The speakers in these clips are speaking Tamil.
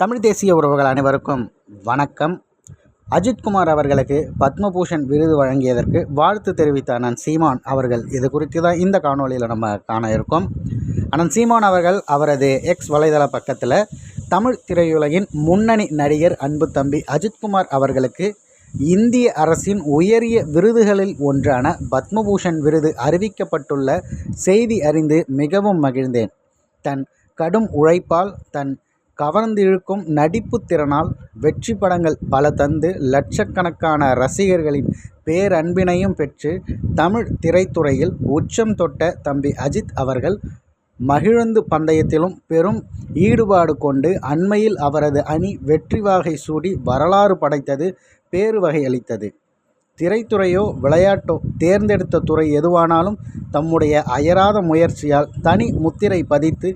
தமிழ் தேசிய உறவுகள் அனைவருக்கும் வணக்கம். அஜித்குமார் அவர்களுக்கு பத்மபூஷன் விருது வழங்கியதற்கு வாழ்த்து தெரிவித்த அண்ணன் சீமான் அவர்கள் இது குறித்து தான் இந்த காணொளியில் நம்ம காண இருக்கோம். அண்ணன் சீமான் அவர்கள் அவரது எக்ஸ் வலைதள பக்கத்தில் தமிழ் திரையுலகின் முன்னணி நடிகர் அன்பு தம்பி அஜித்குமார் அவர்களுக்கு இந்திய அரசின் உயரிய விருதுகளில் ஒன்றான பத்மபூஷன் விருது அறிவிக்கப்பட்டுள்ள செய்தி அறிந்து மிகவும் மகிழ்ந்தேன். தன் கடும் உழைப்பால் தன் கவர்ந்திழுக்கும் நடிப்புத் திறனால் வெற்றி படங்கள் பல தந்து லட்சக்கணக்கான ரசிகர்களின் பேரன்பினையும் பெற்று தமிழ் திரைத்துறையில் உச்சம் தொட்ட தம்பி அஜித் அவர்கள் மகிழுந்து பந்தயத்திலும் பெரும் ஈடுபாடு கொண்டு அண்மையில் அவரது அணி வெற்றி வாகை சூடி வரலாறு படைத்தது பேருவகை அளித்தது திரைத்துறையோ விளையாட்டோ தேர்ந்தெடுத்த துறை எதுவானாலும் தம்முடைய அயராத முயற்சியால் தனி முத்திரை பதித்து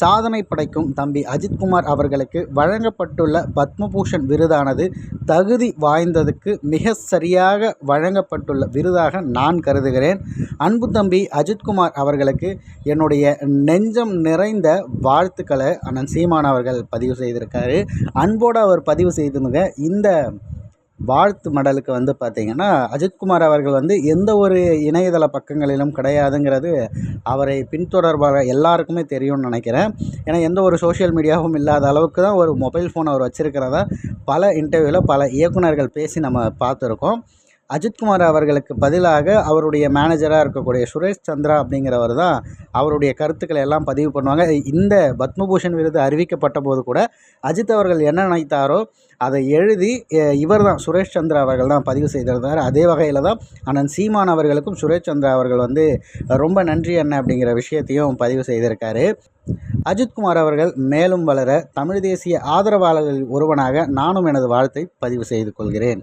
சாதனை படைக்கும் தம்பி அஜித்குமார் அவர்களுக்கு வழங்கப்பட்டுள்ள பத்மபூஷன் விருதானது தகுதி வாய்ந்ததுக்கு மிக சரியாக வழங்கப்பட்டுள்ள விருதாக நான் கருதுகிறேன். அன்பு தம்பி அஜித்குமார் அவர்களுக்கு என்னுடைய நெஞ்சம் நிறைந்த வாழ்த்துக்களை அண்ணன் சீமான் அவர்கள் பதிவு செய்திருக்காரு. அன்போடு அவர் பதிவு செய்திருந்த இந்த வாழ்த்து மடலுக்கு வந்து பார்த்திங்கன்னா அஜித்குமார் அவர்கள் வந்து எந்த ஒரு இணையதள பக்கங்களிலும் கிடையாதுங்கிறது அவரை பின்தொடர்பாக எல்லாருக்குமே தெரியும்னு நினைக்கிறேன். ஏன்னா எந்த ஒரு சோஷியல் மீடியாவும் இல்லாத அளவுக்கு தான் ஒரு மொபைல் ஃபோன் அவர் வச்சுருக்கிறதா பல இன்டர்வியூவில் பல இயக்குநர்கள் பேசி நம்ம பார்த்துருக்கோம். அஜித்குமார் அவர்களுக்கு பதிலாக அவருடைய மேனேஜராக இருக்கக்கூடிய சுரேஷ் சந்திரா அப்படிங்கிறவர் தான் அவருடைய கருத்துக்களை எல்லாம் பதிவு பண்ணுவாங்க. இந்த பத்மபூஷன் விருது அறிவிக்கப்பட்ட போது கூட அஜித் அவர்கள் என்ன நினைத்தாரோ அதை எழுதி இவர் தான் சுரேஷ் சந்திரா அவர்கள் தான் பதிவு செய்திருந்தார். அதே வகையில் தான் அண்ணன் சீமான் அவர்களுக்கும் சுரேஷ் சந்திரா அவர்கள் வந்து ரொம்ப நன்றி என்ன அப்படிங்கிற விஷயத்தையும் பதிவு செய்திருக்காரு. அஜித்குமார் அவர்கள் மேலும் வளர தமிழ் தேசிய ஆதரவாளர்களில் ஒருவனாக நானும் எனது வாழ்த்தை பதிவு செய்து கொள்கிறேன்.